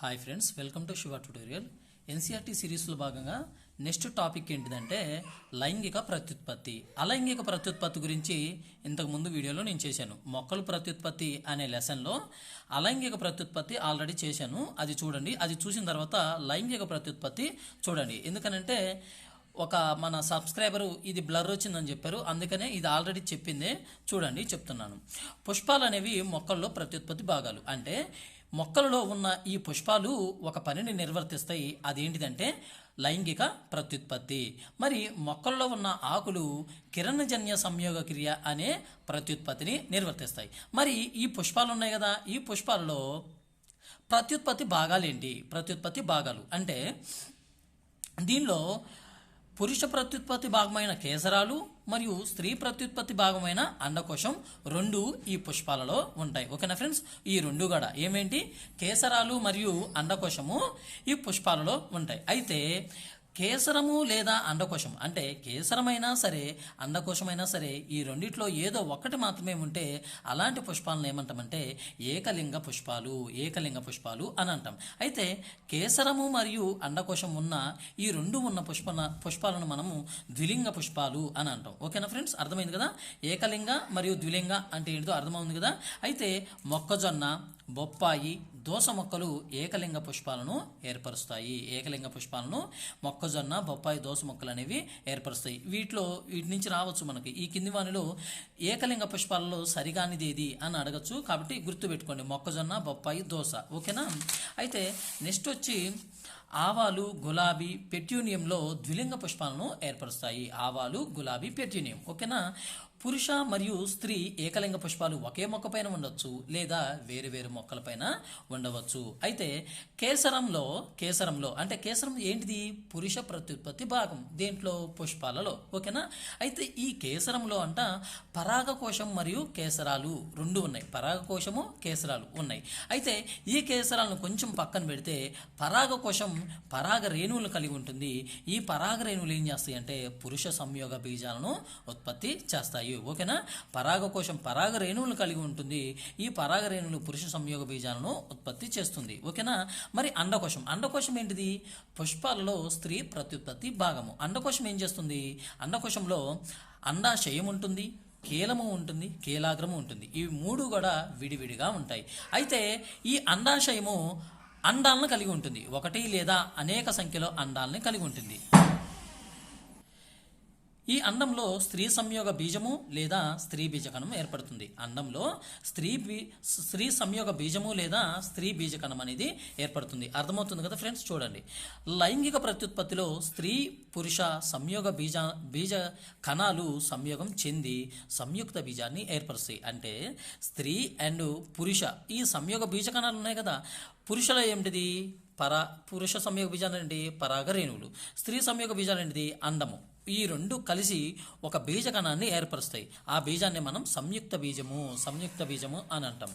Hi friends welcome to Shiva tutorial NCERT సిరీస్లో భాగంగా next topic ఏంటిదంటే లైంగిక ప్రత్యుత్పత్తి. అలైంగిక ప్రత్యుత్పత్తి గురించి ఇంతకుముందు వీడియోలో నేను చేశాను. మొక్కలు ప్రత్యుత్పత్తి అనే లెసన్లో అలైంగిక ప్రత్యుత్పత్తి ఆల్రెడీ చేశాను. అది చూడండి. అది చూసిన తర్వాత లైంగిక ప్రత్యుత్పత్తి చూడండి. ఎందుకనంటే ఒక మన సబ్స్క్రైబరు ఇది బ్లర్ వచ్చిందని చెప్పారు. అందుకనే ఇది ఆల్రెడీ చెప్పిందే చూడండి చెప్తున్నాను. పుష్పాలు అనేవి మొక్కల్లో ప్రత్యుత్పత్తి భాగాలు. అంటే మొక్కలలో ఉన్న ఈ పుష్పాలు ఒక పనిని నిర్వర్తిస్తాయి. అదేంటిదంటే లైంగిక ప్రత్యుత్పత్తి. మరి మొక్కల్లో ఉన్న ఆకులు కిరణజన్య సంయోగ క్రియ అనే ప్రత్యుత్పత్తిని నిర్వర్తిస్తాయి. మరి ఈ పుష్పాలు ఉన్నాయి కదా. ఈ పుష్పాలలో ప్రత్యుత్పత్తి భాగాలు ఏంటి ప్రత్యుత్పత్తి భాగాలు. అంటే దీనిలో పురుష ప్రత్యుత్పత్తి భాగమైన కేసరాలు మరియు స్త్రీ ప్రత్యుత్పత్తి భాగమైన అండకోశం రెండు ఈ పుష్పాలలో ఉంటాయి. ఓకేనా ఫ్రెండ్స్? ఈ రెండు కూడా ఏమేంటి? కేసరాలు మరియు అండకోశము ఈ పుష్పాలలో ఉంటాయి. అయితే కేసరము లేదా అండకోశం. అంటే కేసరమైనా సరే అండకోశమైనా సరే ఈ రెండిట్లో ఏదో ఒకటి మాత్రమే ఉంటే అలాంటి పుష్పాలను ఏమంటామంటే ఏకలింగ పుష్పాలు ఏకలింగ పుష్పాలు అని అంటాం. అయితే కేసరము మరియు అండకోశం ఉన్న ఈ రెండు ఉన్న పుష్ప పుష్పాలను మనము ద్విలింగ పుష్పాలు అని అంటాం. ఓకేనా ఫ్రెండ్స్? అర్థమైంది కదా? ఏకలింగ మరియు ద్విలింగ అంటే ఏంటిదో అర్థమైంది కదా? అయితే మొక్కజొన్న బొప్పాయి దోస మొక్కలు ఏకలింగ పుష్పాలను ఏర్పరుస్తాయి. ఏకలింగ పుష్పాలను మొక్కజొన్న బొప్పాయి దోస మొక్కలు అనేవి ఏర్పరుస్తాయి. వీటిలో వీటి నుంచి రావచ్చు మనకి. ఈ కింది వానిలో ఏకలింగ పుష్పాలలో సరిగానిది ఏది అని అడగచ్చు. కాబట్టి గుర్తుపెట్టుకోండి మొక్కజొన్న బొప్పాయి దోస. ఓకేనా? అయితే నెక్స్ట్ వచ్చి ఆవాలు గులాబీ పెట్యూనియంలో ద్విలింగ పుష్పాలను ఏర్పరుస్తాయి. ఆవాలు గులాబీ పెట్యూనియం. ఓకేనా? పురుష మరియు స్త్రీ ఏకలింగ పుష్పాలు ఒకే మొక్కపైన ఉండొచ్చు లేదా వేరు వేరు మొక్కలపైన ఉండవచ్చు. అయితే కేసరంలో కేసరంలో అంటే కేసరం ఏంటిది? పురుష ప్రత్యుత్పత్తి భాగం దేంట్లో పుష్పాలలో ఓకేనా? అయితే ఈ కేసరంలో అంట పరాగకోశం మరియు కేసరాలు రెండు ఉన్నాయి. పరాగకోశము కేసరాలు ఉన్నాయి. అయితే ఈ కేసరాలను కొంచెం పక్కన పెడితే పరాగకోశం పరాగ రేణువులను కలిగి ఉంటుంది. ఈ పరాగ రేణువులు ఏం చేస్తాయి అంటే పురుష సంయోగ బీజాలను ఉత్పత్తి చేస్తాయి. ఓకేనా? పరాగకోశం పరాగ రేణువులను కలిగి ఉంటుంది. ఈ పరాగ రేణువులు పురుష సంయోగ బీజాలను ఉత్పత్తి చేస్తుంది. ఓకేనా? మరి అండకోశం. అండకోశం ఏంటిది? పుష్పాలలో స్త్రీ ప్రత్యుత్పత్తి భాగము. అండకోశం ఏం చేస్తుంది? అండకోశంలో అండాశయం ఉంటుంది కీలము ఉంటుంది కీలాగ్రము ఉంటుంది. ఇవి మూడు కూడా విడివిడిగా ఉంటాయి. అయితే ఈ అండాశయము అండాలను కలిగి ఉంటుంది. ఒకటి లేదా అనేక సంఖ్యలో అండాలని కలిగి ఉంటుంది. ఈ అండంలో స్త్రీ సంయోగ బీజము లేదా స్త్రీ బీజకణం ఏర్పడుతుంది. అండంలో స్త్రీ బీ స్త్రీ సంయోగ బీజము లేదా స్త్రీ బీజకణం అనేది ఏర్పడుతుంది. అర్థమవుతుంది కదా ఫ్రెండ్స్? చూడండి. లైంగిక ప్రత్యుత్పత్తిలో స్త్రీ పురుష సంయోగ బీజ బీజ కణాలు సంయోగం చెంది సంయుక్త బీజాన్ని ఏర్పరుస్తాయి. అంటే స్త్రీ అండ్ పురుష ఈ సంయోగ బీజ కణాలు ఉన్నాయి కదా. పురుషుల ఏమిటిది? పరా పురుష సంయోగ బీజాలు ఏంటి పరాగ రేణువులు స్త్రీ సంయోగ బీజాలు ఏంటిది? అండము. ఈ రెండు కలిసి ఒక బీజకణాన్ని ఏర్పరుస్తాయి. ఆ బీజాన్ని మనం సంయుక్త బీజము సంయుక్త బీజము అని అంటాం.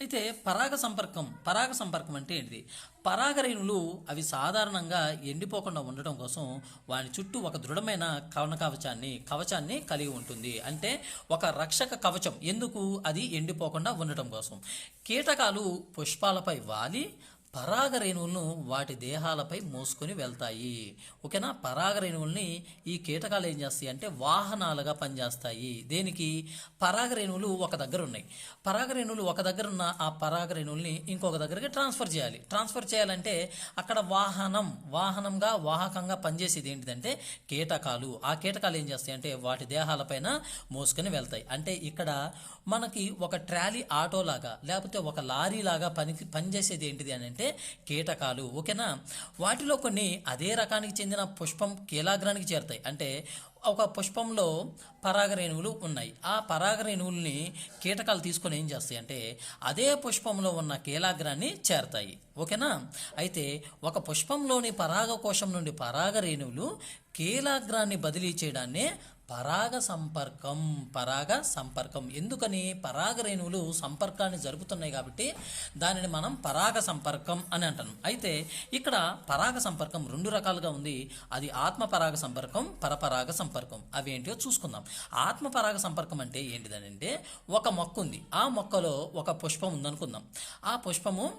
అయితే పరాగ సంపర్కం పరాగ సంపర్కం అంటే ఏంటిది? పరాగరేణులు అవి సాధారణంగా ఎండిపోకుండా ఉండటం కోసం వాని చుట్టూ ఒక దృఢమైన కవన కవచాన్ని కవచాన్ని కలిగి ఉంటుంది. అంటే ఒక రక్షక కవచం. ఎందుకు? అది ఎండిపోకుండా ఉండటం కోసం. కీటకాలు పుష్పాలపై వాలి పరాగ రేణువులను వాటి దేహాలపై మోసుకొని వెళ్తాయి. ఓకేనా? పరాగ రేణువుల్ని ఈ కీటకాలు ఏం చేస్తాయి అంటే వాహనాలుగా పనిచేస్తాయి. దేనికి? పరాగ రేణువులు ఒక దగ్గర ఉన్నాయి. పరాగ రేణువులు ఒక దగ్గర ఉన్న ఆ పరాగ రేణువుల్ని ఇంకొక దగ్గరికి ట్రాన్స్ఫర్ చేయాలి. ట్రాన్స్ఫర్ చేయాలంటే అక్కడ వాహనం వాహనంగా వాహకంగా పనిచేసేది ఏంటిదంటే కీటకాలు. ఆ కీటకాలు ఏం చేస్తాయి అంటే వాటి దేహాలపైన మోసుకొని వెళ్తాయి. అంటే ఇక్కడ మనకి ఒక ట్రాలీ ఆటో లాగా లేకపోతే ఒక లారీ లాగా పని పనిచేసేది ఏంటిది అని అంటే కీటకాలు. ఓకేనా? వాటిలో కొన్ని అదే రకానికి చెందిన పుష్పం కీలాగ్రానికి చేరుతాయి. అంటే ఒక పుష్పంలో పరాగరేణువులు ఉన్నాయి. ఆ పరాగరేణువుల్ని కీటకాలు తీసుకొని ఏం చేస్తాయి అంటే అదే పుష్పంలో ఉన్న కీలాగ్రాన్ని చేరతాయి. ఓకేనా? అయితే ఒక పుష్పంలోని పరాగకోశం నుండి పరాగరేణువులు కీలాగ్రాన్ని బదిలీ చేయడాన్నే పరాగ సంపర్కం పరాగ సంపర్కం. ఎందుకని? పరాగ రేణువులు సంపర్కాన్ని జరుపుతున్నాయి కాబట్టి దానిని మనం పరాగ సంపర్కం అని అంటాం. అయితే ఇక్కడ పరాగ సంపర్కం రెండు రకాలుగా ఉంది. అది ఆత్మ పరాగ సంపర్కం పరపరాగ సంపర్కం. అవి ఏంటో చూసుకుందాం. ఆత్మ పరాగ సంపర్కం అంటే ఏంటిదనంటే ఒక మొక్క ఉంది ఆ మొక్కలో ఒక పుష్పం ఉందనుకుందాం. ఆ పుష్పము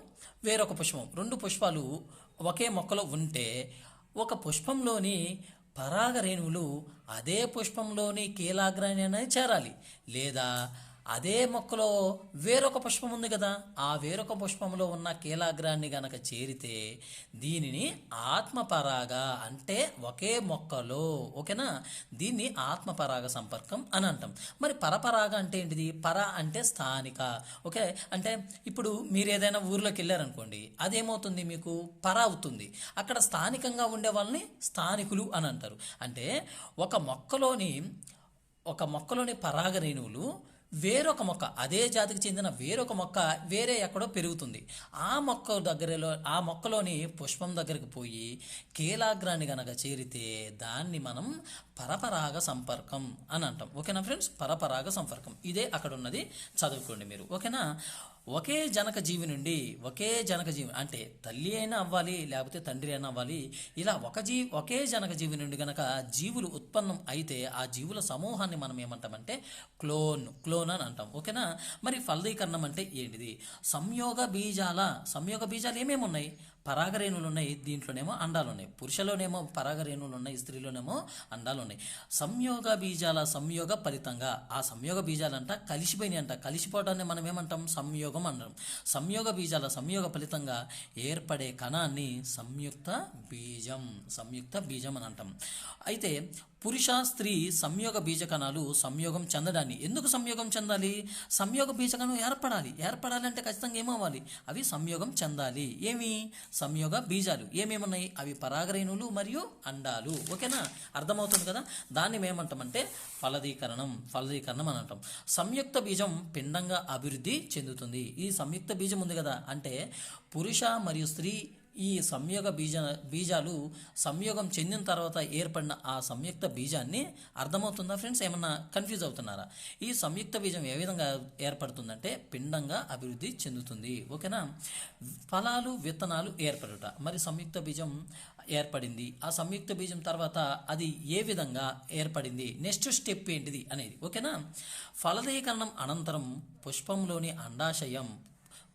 వేరొక పుష్పం. రెండు పుష్పాలు ఒకే మొక్కలో ఉంటే ఒక పుష్పంలోని పరాగ రేణువులు అదే పుష్పంలోని కీలాగ్రాన్ని అనేది చేరాలి. లేదా అదే మొక్కలో వేరొక పుష్పం ఉంది కదా ఆ వేరొక పుష్పంలో ఉన్న కీలాగ్రాన్ని గనక చేరితే దీనిని ఆత్మపరాగ అంటే ఒకే మొక్కలో ఓకేనా? దీన్ని ఆత్మపరాగ సంపర్కం అని అంటాం. మరి పరపరాగ అంటే ఏంటిది? పర అంటే స్థానిక ఓకే? అంటే ఇప్పుడు మీరు ఏదైనా ఊర్లోకి వెళ్ళారనుకోండి అదేమవుతుంది మీకు? పర అవుతుంది. అక్కడ స్థానికంగా ఉండే వాళ్ళని స్థానికులు అని అంటారు. అంటే ఒక మొక్కలోని ఒక మొక్కలోని పరాగ రేణువులు వేరొక మొక్క అదే జాతికి చెందిన వేరొక మొక్క వేరే ఎక్కడో పెరుగుతుంది. ఆ మొక్క దగ్గరలో ఆ మొక్కలోని పుష్పం దగ్గరికి పోయి కీలాగ్రాన్ని గనక చేరితే దాన్ని మనం పరపరాగ సంపర్కం అని అంటాం. ఓకేనా ఫ్రెండ్స్? పరపరాగ సంపర్కం. ఇదే అక్కడ ఉన్నది చదువుకోండి మీరు. ఓకేనా? ఒకే జనక జీవి నుండి ఒకే జనక జీవి అంటే తల్లి అయినా అవ్వాలి లేకపోతే తండ్రి అయినా అవ్వాలి ఇలా ఒక జీ ఒకే జనక జీవి నుండి గనక జీవులు ఉత్పన్నం అయితే ఆ జీవుల సమూహాన్ని మనం ఏమంటామంటే క్లోన్ క్లోన్ అని అంటాం. ఓకేనా? మరి ఫలదీకరణం అంటే ఏంటిది? సంయోగ బీజాల సంయోగ బీజాలు ఏమేమి ఉన్నాయి పరాగరేణువులు ఉన్నాయి దీంట్లోనేమో అండాలు ఉన్నాయి పురుషలోనేమో పరాగరేణువులు ఉన్నాయి స్త్రీలోనేమో అండాలు ఉన్నాయి సంయోగ బీజాల సంయోగ ఫలితంగా ఆ సంయోగ బీజాలంట కలిసిపోయినాయి అంట కలిసిపోవడాన్ని మనం ఏమంటాం సంయోగం అంటాం. సంయోగ బీజాల సంయోగ ఫలితంగా ఏర్పడే కణాన్ని సంయుక్త బీజం సంయుక్త బీజం అని అంటాం. అయితే పురుష స్త్రీ సంయోగ బీజకణాలు సంయోగం చెందడాన్ని. ఎందుకు సంయోగం చెందాలి? సంయోగ బీజకణం ఏర్పడాలి. ఏర్పడాలి అంటే ఖచ్చితంగా ఏమవ్వాలి? అవి సంయోగం చెందాలి. ఏమి? సంయోగ బీజాలు. ఏమేమున్నాయి? అవి పరాగరేణువులు మరియు అండాలు. ఓకేనా? అర్థమవుతుంది కదా? దాన్ని మేమంటామంటే ఫలదీకరణం ఫలదీకరణం అని అంటాం. సంయుక్త బీజం పిండంగా అభివృద్ధి చెందుతుంది. ఈ సంయుక్త బీజం ఉంది కదా? అంటే పురుష మరియు స్త్రీ ఈ సంయోగ బీజ బీజాలు సంయోగం చెందిన తర్వాత ఏర్పడిన ఆ సంయుక్త బీజాన్ని అర్థమవుతుందా ఫ్రెండ్స్ ఏమన్నా కన్ఫ్యూజ్ అవుతున్నారా? ఈ సంయుక్త బీజం ఏ విధంగా ఏర్పడుతుందంటే పిండంగా అభివృద్ధి చెందుతుంది. ఓకేనా? ఫలాలు విత్తనాలు ఏర్పడుట. మరి సంయుక్త బీజం ఏర్పడింది. ఆ సంయుక్త బీజం తర్వాత అది ఏ విధంగా ఏర్పడింది? నెక్స్ట్ స్టెప్ ఏంటిది అనేది. ఓకేనా? ఫలదీకరణం అనంతరం పుష్పంలోని అండాశయం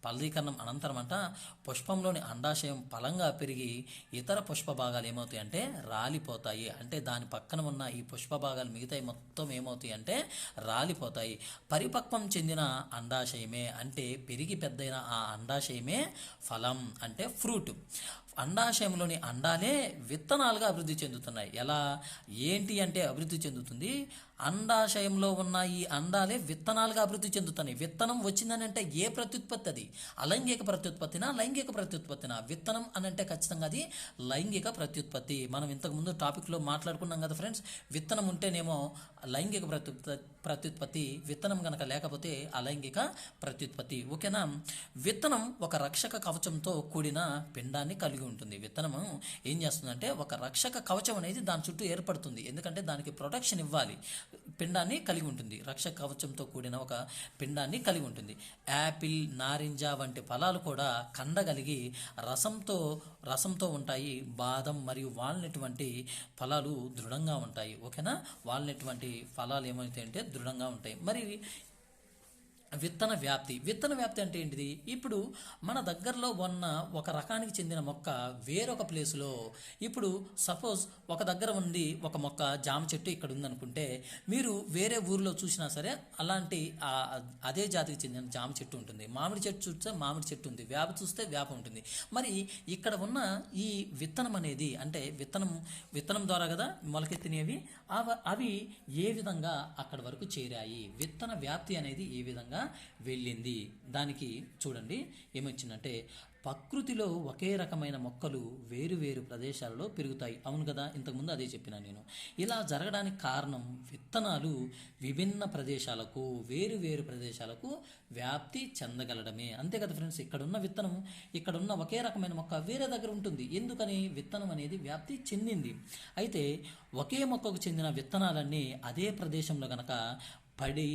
ఫలదీకరణం అనంతరం అంట పుష్పంలోని అండాశయం ఫలంగా పెరిగి ఇతర పుష్ప భాగాలు ఏమవుతాయి అంటే రాలిపోతాయి. అంటే దాని పక్కన ఉన్న ఈ పుష్ప భాగాలు మిగతాయి మొత్తం ఏమవుతాయి అంటే రాలిపోతాయి. పరిపక్వం చెందిన అండాశయమే అంటే పెరిగి పెద్దయిన ఆ అండాశయమే ఫలం అంటే ఫ్రూట్. అండాశయంలోని అండాలే విత్తనాలుగా అభివృద్ధి చెందుతున్నాయి. ఎలా? ఏంటి అంటే అభివృద్ధి చెందుతుంది? అండాశయంలో ఉన్న ఈ అండాలే విత్తనాలుగా అభివృద్ధి చెందుతున్నాయి. విత్తనం వచ్చిందని అంటే ఏ ప్రత్యుత్పత్తి అది? అలైంగిక ప్రత్యుత్పత్తినా లైంగిక ప్రత్యుత్పత్తినా? విత్తనం అని అంటే ఖచ్చితంగా అది లైంగిక ప్రత్యుత్పత్తి. మనం ఇంతకుముందు టాపిక్లో మాట్లాడుకున్నాం కదా ఫ్రెండ్స్ విత్తనం ఉంటేనేమో లైంగిక ప్రత్యుత్పత్తి ప్రత్యుత్పత్తి విత్తనం గనక లేకపోతే అలైంగిక ప్రత్యుత్పత్తి. ఓకేనా? విత్తనం ఒక రక్షక కవచంతో కూడిన పిండాన్ని కలిగి ఉంటుంది. విత్తనము ఏం చేస్తుందంటే ఒక రక్షక కవచం అనేది దాని చుట్టూ ఏర్పడుతుంది. ఎందుకంటే దానికి ప్రొటెక్షన్ ఇవ్వాలి. పిండాన్ని కలిగి ఉంటుంది. రక్ష కవచంతో కూడిన ఒక పిండాన్ని కలిగి ఉంటుంది. యాపిల్ నారింజ వంటి ఫలాలు కూడా కండగలిగి రసంతో రసంతో ఉంటాయి. బాదం మరియు వాల్నట్ వంటి ఫలాలు దృఢంగా ఉంటాయి. ఓకేనా? వాల్నట్ వంటి ఫలాలు ఏమవుతాయి అంటే దృఢంగా ఉంటాయి. మరి విత్తన వ్యాప్తి. విత్తన వ్యాప్తి అంటే ఏంటిది? ఇప్పుడు మన దగ్గరలో ఉన్న ఒక రకానికి చెందిన మొక్క వేరొక ప్లేస్లో ఇప్పుడు సపోజ్ ఒక దగ్గర ఉంది ఒక మొక్క జామ చెట్టు ఇక్కడ ఉందనుకుంటే మీరు వేరే ఊర్లో చూసినా సరే అలాంటి అదే జాతికి చెందిన జామ చెట్టు ఉంటుంది. మామిడి చెట్టు చూస్తే మామిడి చెట్టు ఉంది. వేప చూస్తే వేప ఉంటుంది. మరి ఇక్కడ ఉన్న ఈ విత్తనం అనేది అంటే విత్తనం విత్తనం ద్వారా కదా మొలకెత్తినవి అవి ఏ విధంగా అక్కడ వరకు చేరాయి? విత్తన వ్యాప్తి అనేది ఏ విధంగా వెళ్ళింది. దానికి చూడండి ఏమొచ్చిందంటే ప్రకృతిలో ఒకే రకమైన మొక్కలు వేరు వేరు ప్రదేశాలలో పెరుగుతాయి. అవును కదా ఇంతకుముందు అదే చెప్పిన నేను. ఇలా జరగడానికి కారణం విత్తనాలు విభిన్న ప్రదేశాలకు వేరు వేరు ప్రదేశాలకు వ్యాప్తి చెందగలడమే. అంతే కదా ఫ్రెండ్స్ ఇక్కడున్న విత్తనం ఇక్కడున్న ఒకే రకమైన మొక్క వేరే దగ్గర ఉంటుంది. ఎందుకని? విత్తనం అనేది వ్యాప్తి చెందింది. అయితే ఒకే మొక్కకు చెందిన విత్తనాలన్నీ అదే ప్రదేశంలో గనక పడి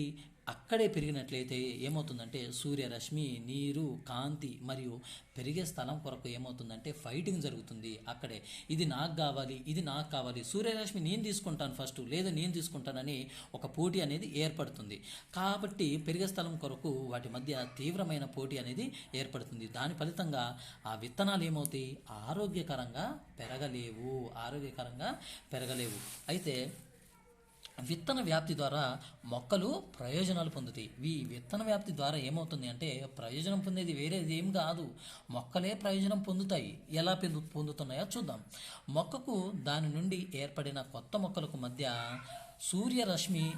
అక్కడే పెరిగినట్లయితే ఏమవుతుందంటే సూర్యరశ్మి నీరు కాంతి మరియు పెరిగే స్థలం కొరకు ఏమవుతుందంటే ఫైటింగ్ జరుగుతుంది అక్కడే. ఇది నాకు కావాలి ఇది నాకు కావాలి. సూర్యరశ్మి నేను తీసుకుంటాను ఫస్ట్ లేదా నేను తీసుకుంటానని ఒక పోటీ అనేది ఏర్పడుతుంది. కాబట్టి పెరిగే స్థలం కొరకు వాటి మధ్య తీవ్రమైన పోటీ అనేది ఏర్పడుతుంది. దాని ఫలితంగా ఆ విత్తనాలు ఏమవుతాయి? ఆరోగ్యకరంగా పెరగలేవు ఆరోగ్యకరంగా పెరగలేవు. అయితే విత్తన వ్యాప్తి ద్వారా మొక్కలు ప్రయోజనాలు పొందుతాయి. ఈ విత్తన వ్యాప్తి ద్వారా ఏమవుతుంది అంటే ప్రయోజనం పొందేది వేరేది ఏం కాదు. మొక్కలే ప్రయోజనం పొందుతాయి. ఎలా పొందుతున్నాయో చూద్దాం. మొక్కకు దాని నుండి ఏర్పడిన కొత్త మొక్కలకు మధ్య సూర్యరశ్మి